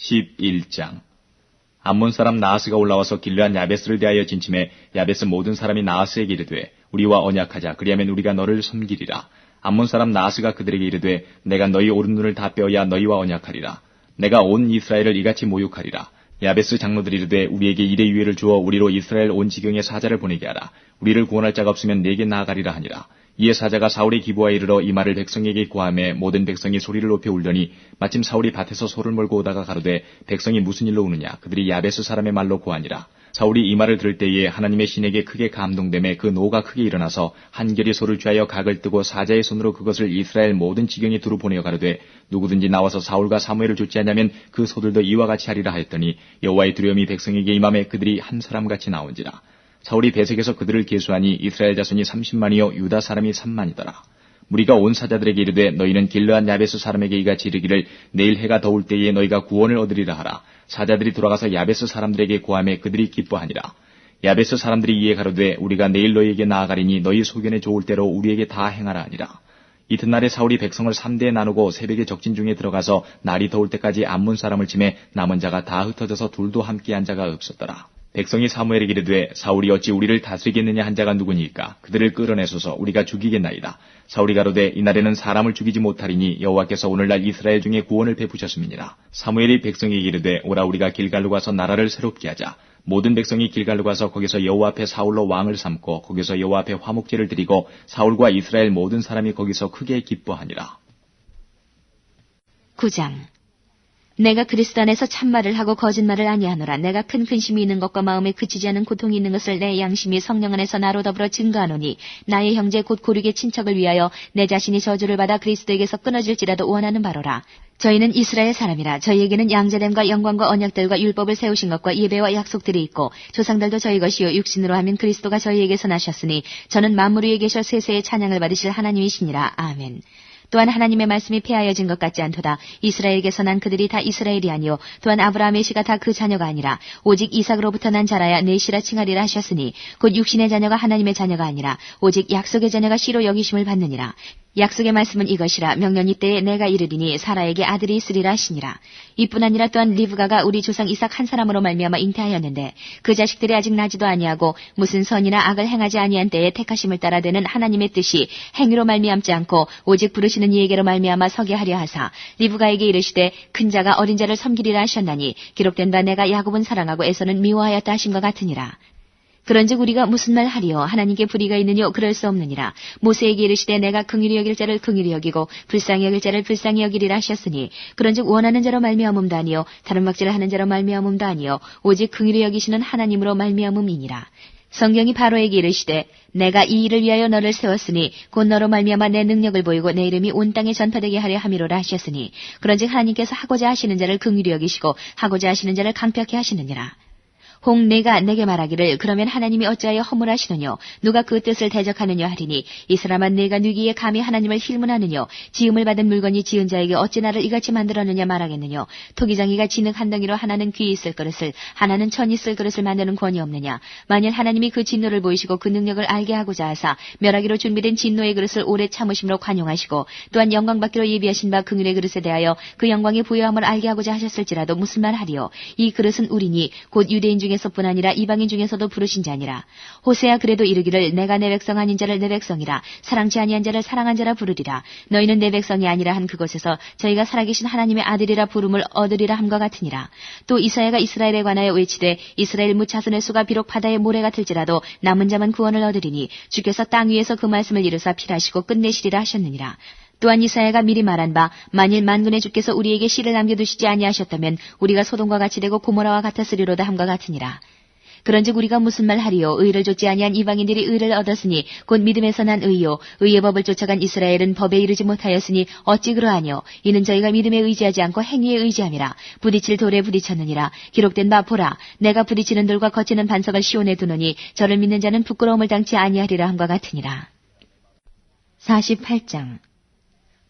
11장. 암몬 사람 나하스가 올라와서 길르한 야베스를 대하여 진침해 야베스 모든 사람이 나하스에게 이르되 우리와 언약하자. 그리하면 우리가 너를 섬기리라. 암몬 사람 나하스가 그들에게 이르되 내가 너희 오른 눈을 다 빼어야 너희와 언약하리라. 내가 온 이스라엘을 이같이 모욕하리라. 야베스 장로들이 이르되 우리에게 이래 유예를 주어 우리로 이스라엘 온 지경에 사자를 보내게 하라. 우리를 구원할 자가 없으면 내게 나아가리라 하니라 이에 사자가 사울의 기부와 이르러 이 말을 백성에게 고함해 모든 백성이 소리를 높여 울더니 마침 사울이 밭에서 소를 몰고 오다가 가로되 백성이 무슨 일로 우느냐? 그들이 야베스 사람의 말로 고하니라. 사울이 이 말을 들을 때에 하나님의 신에게 크게 감동됨에 그 노가 크게 일어나서 한결이 소를 취하여 각을 뜨고 사자의 손으로 그것을 이스라엘 모든 지경에 두루 보내어 가로되 누구든지 나와서 사울과 사무엘을 쫓지 않냐면 그 소들도 이와 같이 하리라 하였더니 여호와의 두려움이 백성에게 임함에 그들이 한 사람같이 나온지라 사울이 배색에서 그들을 계수하니 이스라엘 자손이 30만이요 유다 사람이 3만이더라. 무리가 온 사자들에게 이르되 너희는 길르한 야베스 사람에게 이같이 이르기를 내일 해가 더울 때에 너희가 구원을 얻으리라 하라. 사자들이 돌아가서 야베스 사람들에게 고함해 그들이 기뻐하니라. 야베스 사람들이 이에 가로되 우리가 내일 너희에게 나아가리니 너희 소견에 좋을 대로 우리에게 다 행하라 하니라. 이튿날에 사울이 백성을 3대에 나누고 새벽에 적진 중에 들어가서 날이 더울 때까지 암문 사람을 치매 남은 자가 다 흩어져서 둘도 함께 한 자가 없었더라. 백성이 사무엘에게 이르되 사울이 어찌 우리를 다스리겠느냐 한 자가 누구니까 그들을 끌어내소서 우리가 죽이겠나이다. 사울이 가로되 이날에는 사람을 죽이지 못하리니 여호와께서 오늘날 이스라엘 중에 구원을 베푸셨음이니라. 사무엘이 백성에게 이르되 오라 우리가 길갈로 가서 나라를 새롭게 하자. 모든 백성이 길갈로 가서 거기서 여호와 앞에 사울로 왕을 삼고 거기서 여호와 앞에 화목제를 드리고 사울과 이스라엘 모든 사람이 거기서 크게 기뻐하니라. 9장 내가 그리스도 안에서 참말을 하고 거짓말을 아니하노라. 내가 큰 근심이 있는 것과 마음에 그치지 않은 고통이 있는 것을 내 양심이 성령 안에서 나로 더불어 증거하노니 나의 형제 곧 고르게 친척을 위하여 내 자신이 저주를 받아 그리스도에게서 끊어질지라도 원하는 바로라. 저희는 이스라엘 사람이라 저희에게는 양자됨과 영광과 언약들과 율법을 세우신 것과 예배와 약속들이 있고 조상들도 저희 것이요 육신으로 하면 그리스도가 저희에게서 나셨으니 저는 만물 위에 계셔 세세의 찬양을 받으실 하나님이시니라. 아멘. 또한 하나님의 말씀이 폐하여진 것 같지 않도다. 이스라엘에게서 난 그들이 다 이스라엘이 아니요 또한 아브라함의 씨가 다 그 자녀가 아니라 오직 이삭으로부터 난 자라야 내 씨라 칭하리라 하셨으니 곧 육신의 자녀가 하나님의 자녀가 아니라 오직 약속의 자녀가 씨로 여기심을 받느니라. 약속의 말씀은 이것이라 명년이 때에 내가 이르리니 사라에게 아들이 있으리라 하시니라. 이뿐 아니라 또한 리브가가 우리 조상 이삭 한 사람으로 말미암아 잉태하였는데 그 자식들이 아직 나지도 아니하고 무슨 선이나 악을 행하지 아니한 때에 택하심을 따라 되는 하나님의 뜻이 행위로 말미암지 않고 오직 부르시는 이에게로 말미암아 서게 하려 하사 리브가에게 이르시되 큰 자가 어린 자를 섬기리라 하셨나니 기록된 바 내가 야곱은 사랑하고 에서는 미워하였다 하신 것 같으니라. 그런즉 우리가 무슨 말 하리요? 하나님께 불의가 있느뇨? 그럴 수 없느니라. 모세에게 이르시되 내가 긍휼히 여길 자를 긍휼히 여기고 불쌍히 여길 자를 불쌍히 여기리라 하셨으니 그런즉 원하는 자로 말미암음도 아니요? 다른 막지를 하는 자로 말미암음도 아니요? 오직 긍휼히 여기시는 하나님으로 말미암음이니라. 성경이 바로에게 이르시되 내가 이 일을 위하여 너를 세웠으니 곧 너로 말미암아 내 능력을 보이고 내 이름이 온 땅에 전파되게 하려 함이로라 하셨으니 그런즉 하나님께서 하고자 하시는 자를 긍휼히 여기시고 하고자 하시는 자를 강평케 하시느니라 홍 내가 내게 말하기를 그러면 하나님이 어찌하여 허물하시느뇨? 누가 그 뜻을 대적하느냐 하리니? 이 사람아 내가 누기에 감히 하나님을 힐문하느뇨? 지음을 받은 물건이 지은 자에게 어찌 나를 이같이 만들었느냐 말하겠느뇨? 토기장이가 진흙 한 덩이로 하나는 귀 있을 그릇을 하나는 천 있을 그릇을 만드는 권이 없느냐? 만일 하나님이 그 진노를 보이시고 그 능력을 알게 하고자 하사 멸하기로 준비된 진노의 그릇을 오래 참으심으로 관용하시고 또한 영광 받기로 예비하신 바 긍휼의 그릇에 대하여 그 영광의 부여함을 알게 하고자 하셨을지라도 무슨 말 하리요? 이 그릇은 우리니 곧 유대인 중 중에서뿐 아니라 이방인 중에서도 부르신 자니라. 호세야 그래도 이르기를 내가 내 백성 아닌 자를 내 백성이라 사랑치 아니한 자를 사랑한 자라 부르리라. 너희는 내 백성이 아니라 한 그곳에서 저희가 살아계신 하나님의 아들이라 부름을 얻으리라 함과 같으니라. 또 이사야가 이스라엘에 관하여 외치되 이스라엘 무차선의 수가 비록 바다의 모래 같을지라도 남은 자만 구원을 얻으리니 주께서 땅 위에서 그 말씀을 이루사 필하시고 끝내시리라 하셨느니라. 또한 이사야가 미리 말한 바 만일 만군의 주께서 우리에게 씨를 남겨두시지 아니하셨다면 우리가 소돔과 같이 되고 고모라와 같았으리로다 함과 같으니라. 그런즉 우리가 무슨 말 하리요? 의를 좇지 아니한 이방인들이 의를 얻었으니 곧 믿음에서 난 의요. 의의 법을 쫓아간 이스라엘은 법에 이르지 못하였으니 어찌 그러하뇨? 이는 저희가 믿음에 의지하지 않고 행위에 의지함이라. 부딪힐 돌에 부딪혔느니라. 기록된 바 보라. 내가 부딪히는 돌과 거치는 반석을 시온에 두노니 저를 믿는 자는 부끄러움을 당치 아니하리라 함과 같으니라. 48장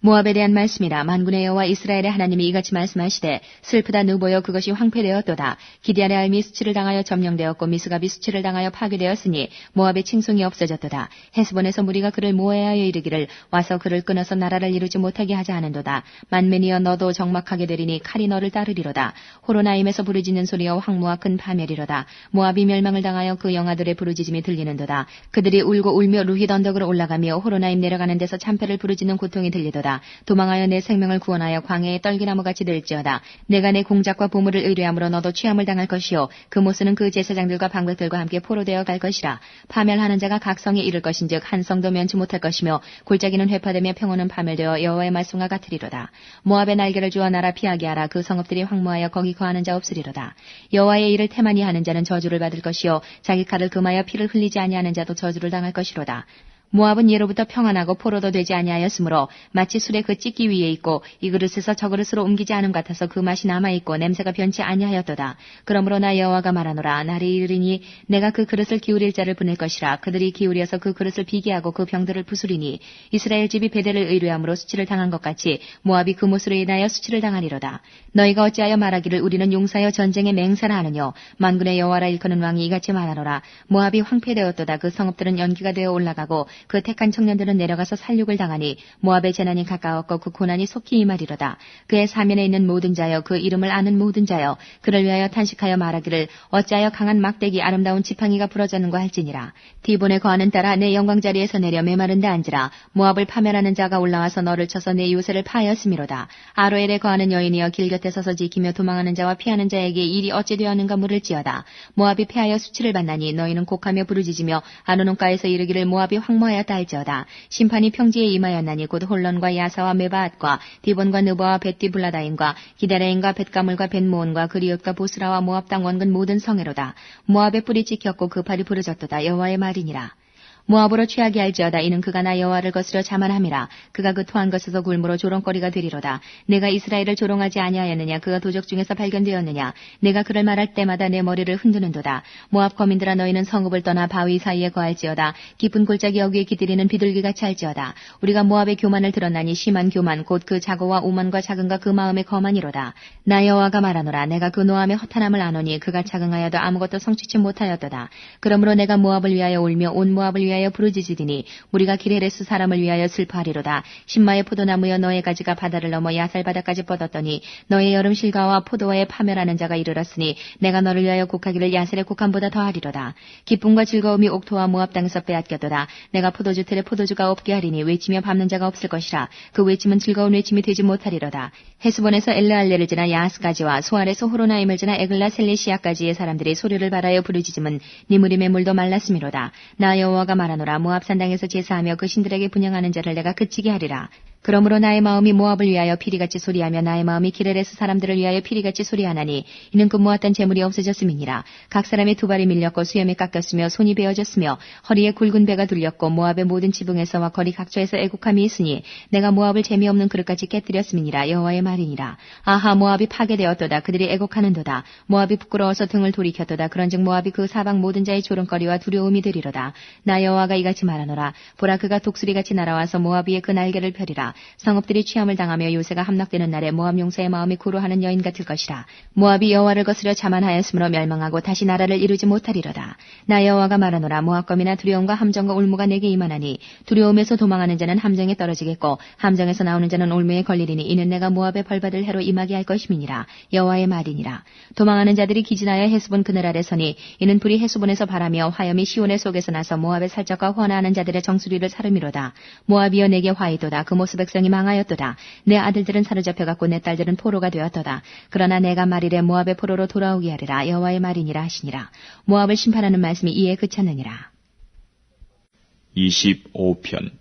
모압에 대한 말씀이라 만군의 여호와 이스라엘의 하나님이 이같이 말씀하시되 슬프다 누보여 그것이 황폐되었도다. 기디안의 알미 수치를 당하여 점령되었고 미스갑이 수치를 당하여 파괴되었으니 모압의 칭송이 없어졌도다. 헤스본에서 무리가 그를 모해하여 이르기를 와서 그를 끊어서 나라를 이루지 못하게 하자 하는도다. 만면이여 너도 적막하게 되리니 칼이 너를 따르리로다. 호로나임에서 부르짖는 소리여 황무와 큰 파멸이로다. 모압이 멸망을 당하여 그 영아들의 부르짖음이 들리는도다. 그들이 울고 울며 루힛 언덕으로 올라가며 호로나임 내려가는 데서 참패를 부르짖는 고통이 들리도다 도망하여 내 생명을 구원하여 광해의 떨기나무 같이 될지어다. 내가 내 공작과 보물을 의뢰함으로 너도 취함을 당할 것이요. 그 모습은 그 제사장들과 방백들과 함께 포로되어 갈 것이라. 파멸하는 자가 각성에 이를 것인즉 한 성도 면치 못할 것이며 골짜기는 회파되며 평온은 파멸되어 여호와의 말씀과 같으리로다. 모압의 날개를 주어 나라 피하게 하라. 그 성읍들이 황무하여 거기 거하는 자 없으리로다. 여호와의 일을 태만히 하는 자는 저주를 받을 것이요. 자기 칼을 금하여 피를 흘리지 아니하는 자도 저주를 당할 것이로다 모압은 예로부터 평안하고 포로도 되지 아니하였으므로 마치 술의 그 찢기 위에 있고 이 그릇에서 저 그릇으로 옮기지 않음 같아서 그 맛이 남아 있고 냄새가 변치 아니하였도다. 그러므로 나 여호와가 말하노라. 날이 이르리니 내가 그 그릇을 기울일 자를 보낼 것이라. 그들이 기울여서 그 그릇을 비게 하고 그 병들을 부수리니 이스라엘 집이 베델을 의뢰함으로 수치를 당한 것 같이 모압이 그 못으로 인하여 수치를 당하리로다. 너희가 어찌하여 말하기를 우리는 용사여 전쟁에 맹세라 하느뇨? 만군의 여호와라 일컫는 왕이 이같이 말하노라. 모압이 황폐되었도다. 그 성읍들은 연기가 되어 올라가고 그 택한 청년들은 내려가서 살육을 당하니 모압의 재난이 가까웠고 그 고난이 속히 임하리로다. 그의 사면에 있는 모든 자여 그 이름을 아는 모든 자여 그를 위하여 탄식하여 말하기를 어찌하여 강한 막대기 아름다운 지팡이가 부러졌는가 할지니라. 디본에 거하는 따라 내 영광 자리에서 내려 메마른 데 앉으라. 모압을 파멸하는 자가 올라와서 너를 쳐서 내 요새를 파하였음이로다. 아로엘에 거하는 여인이여 길 곁에 서서 지키며 도망하는 자와 피하는 자에게 일이 어찌 되었는가 물을지어다. 모압이 패하여 수치를 받나니 너희는 곡하며 부르짖으며 아르논가에서 이르기를 모압이 황무하 여 하였다 할지어다. 심판이 평지에 임하였나니 곧 홀론과 야사와 메바앗과 디본과 느보와 벳디블라다임과 기다레인과 벳가물과 벳모온과 그리옷과 보스라와 모압 땅 원근 모든 성애로다. 모압의 뿔이 찍혔고 그 팔이 부러졌도다. 여호와의 말이니라. 모압으로 취하게 할지어다. 이는 그가 나 여호와를 거스려 자만함이라. 그가 그 토한 것에서 굴무로 조롱거리가 되리로다. 내가 이스라엘을 조롱하지 아니하였느냐? 그가 도적 중에서 발견되었느냐? 내가 그를 말할 때마다 내 머리를 흔드는도다. 모압 거민들아 너희는 성읍을 떠나 바위 사이에 거할지어다. 깊은 골짜기 어귀에 기들이는 비둘기같이 할지어다. 우리가 모압의 교만을 들었나니 심한 교만 곧 그 자고와 오만과 작은가 그 마음의 거만이로다. 나 여호와가 말하노라. 내가 그 노함의 허탄함을 아노니 그가 자긍하여도 아무것도 성취치 못하였도다. 그러므로 내가 모압을 위하여 울며 온 모압을 위하여 위하여 부르짖으리니 우리가 기레레스 사람을 위하여 슬퍼하리로다. 신마의 포도나무여 너의 가지가 바다를 넘어 야살 바다까지 뻗었더니 너의 여름 실과와 포도와의 파멸하는 자가 이르렀으니 내가 너를 위하여 곡하기를 야살의 곡함보다 더하리로다. 기쁨과 즐거움이 옥토와 모압 땅에서 빼앗겨도다. 내가 포도주 틀에 포도주가 없게 하리니 외치며 밟는 자가 없을 것이라. 그 외침은 즐거운 외침이 되지 못하리로다. 헤스본에서 엘르알레를 지나 야하스까지와 소알에서 호로나임을 지나 에글라 셀레시아까지의 사람들이 소리를 발하여 부르짖음은 니무림의 물도 말랐음이로다. 나 여호와가 말 하노라 모압 산당에서 제사하며 그 신들에게 분양하는 자를 내가 그치게 하리라. 그러므로 나의 마음이 모압을 위하여 피리같이 소리하며 나의 마음이 기레레스 사람들을 위하여 피리같이 소리하나니 이는 그 모았던 재물이 없어졌음이니라. 각 사람의 두 발이 밀렸고 수염이 깎였으며 손이 베어졌으며 허리에 굵은 배가 둘렸고 모압의 모든 지붕에서와 거리 각처에서 애국함이 있으니 내가 모압을 재미없는 그릇같이 깨뜨렸음이니라 여호와의 말이니라. 아하 모압이 파괴되었도다 그들이 애곡하는도다. 모압이 부끄러워서 등을 돌이켰도다. 그런즉 모압이 그 사방 모든 자의 조롱거리와 두려움이 되리로다. 나 여호와가 이같이 말하노라. 보라 그가 독수리같이 날아와서 모압 위에 그 날개를 펴리라. 성읍들이 취함을 당하며 요새가 함락되는 날에 모압 용사의 마음이 구로하는 여인 같을 것이라. 모압이 여호와를 거스려 자만하였으므로 멸망하고 다시 나라를 이루지 못하리로다. 나 여호와가 말하노라 모압검이나 두려움과 함정과 울무가 내게 임하나니 두려움에서 도망하는 자는 함정에 떨어지겠고 함정에서 나오는 자는 올무에 걸리리니 이는 내가 모압의 벌받을 해로 임하게 할 것임이니라. 여호와의 말이니라. 도망하는 자들이 기진하여 해수본 그늘 아래 서니 이는 불이 해수본에서 바라며 화염이 시온의 속에서 나서 모압의 살적과 환하는 자들의 정수리를 사름이로다. 모압이여 내게 화이도다. 그 모습 백성이 망하였도다. 내 아들들은 사로잡혀 갔고 내 딸들은 포로가 되었도다. 그러나 내가 말이래 모압의 포로로 돌아오게 하리라. 여호와의 말이니라 하시니라. 모압을 심판하는 말씀이 이에 그쳤느니라. 25편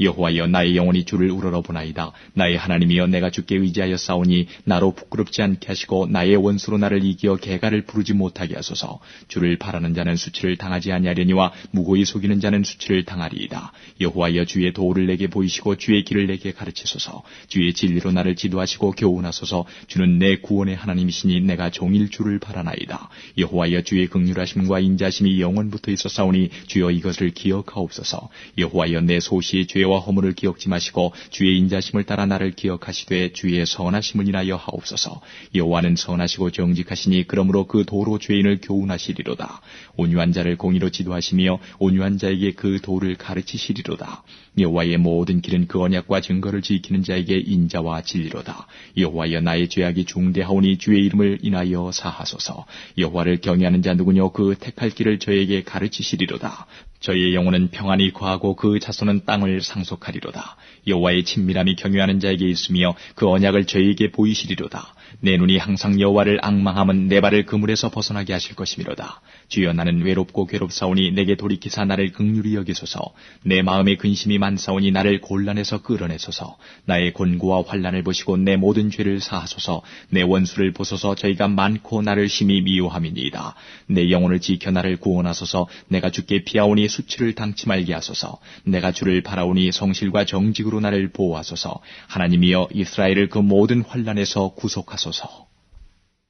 여호와여 나의 영혼이 주를 우러러보나이다. 나의 하나님이여 내가 주께 의지하여 싸우니 나로 부끄럽지 않게 하시고 나의 원수로 나를 이기어 개가를 부르지 못하게 하소서. 주를 바라는 자는 수치를 당하지 아니하려니와 무고히 속이는 자는 수치를 당하리이다. 여호와여 주의 도를 내게 보이시고 주의 길을 내게 가르치소서. 주의 진리로 나를 지도하시고 교훈하소서. 주는 내 구원의 하나님이시니 내가 종일 주를 바라나이다. 여호와여 주의 극률하심과 인자심이 영원부터 싸우니 주여 이것을 기억하옵소서. 여호와여 내 소시의 죄와 죄와 허물을 기억지 마시고 주의 인자심을 따라 나를 기억하시되 주의 선하심을 인하여 하옵소서. 여호와는 선하시고 정직하시니 그러므로 그 도로 죄인을 교훈하시리로다. 온유한 자를 공의로 지도하시며 온유한 자에게 그 도를 가르치시리로다. 여호와의 모든 길은 그 언약과 증거를 지키는 자에게 인자와 진리로다. 여호와여 나의 죄악이 중대하오니 주의 이름을 인하여 사하소서. 여호와를 경외하는 자 누구뇨 그 택할 길을 저에게 가르치시리로다. 저의 영혼은 평안이 거하고 그 자손은 땅을 상 속하리로다. 여호와의 친밀함이 경외하는 자에게 있으며 그 언약을 저에게 보이시리로다. 내 눈이 항상 여호와를 악망함은 내 발을 그물에서 벗어나게 하실 것이미로다. 주여 나는 외롭고 괴롭사오니 내게 돌이키사 나를 극률히 여기소서. 내 마음에 근심이 많사오니 나를 곤란해서 끌어내소서. 나의 곤고와 환란을 보시고 내 모든 죄를 사하소서. 내 원수를 보소서 저희가 많고 나를 심히 미워함이니이다. 내 영혼을 지켜 나를 구원하소서. 내가 주께 피하오니 수치를 당치 말게 하소서. 내가 주를 바라오니 성실과 정직으로 나를 보호하소서. 하나님이여 이스라엘을 그 모든 환란에서 구속하소서. 있어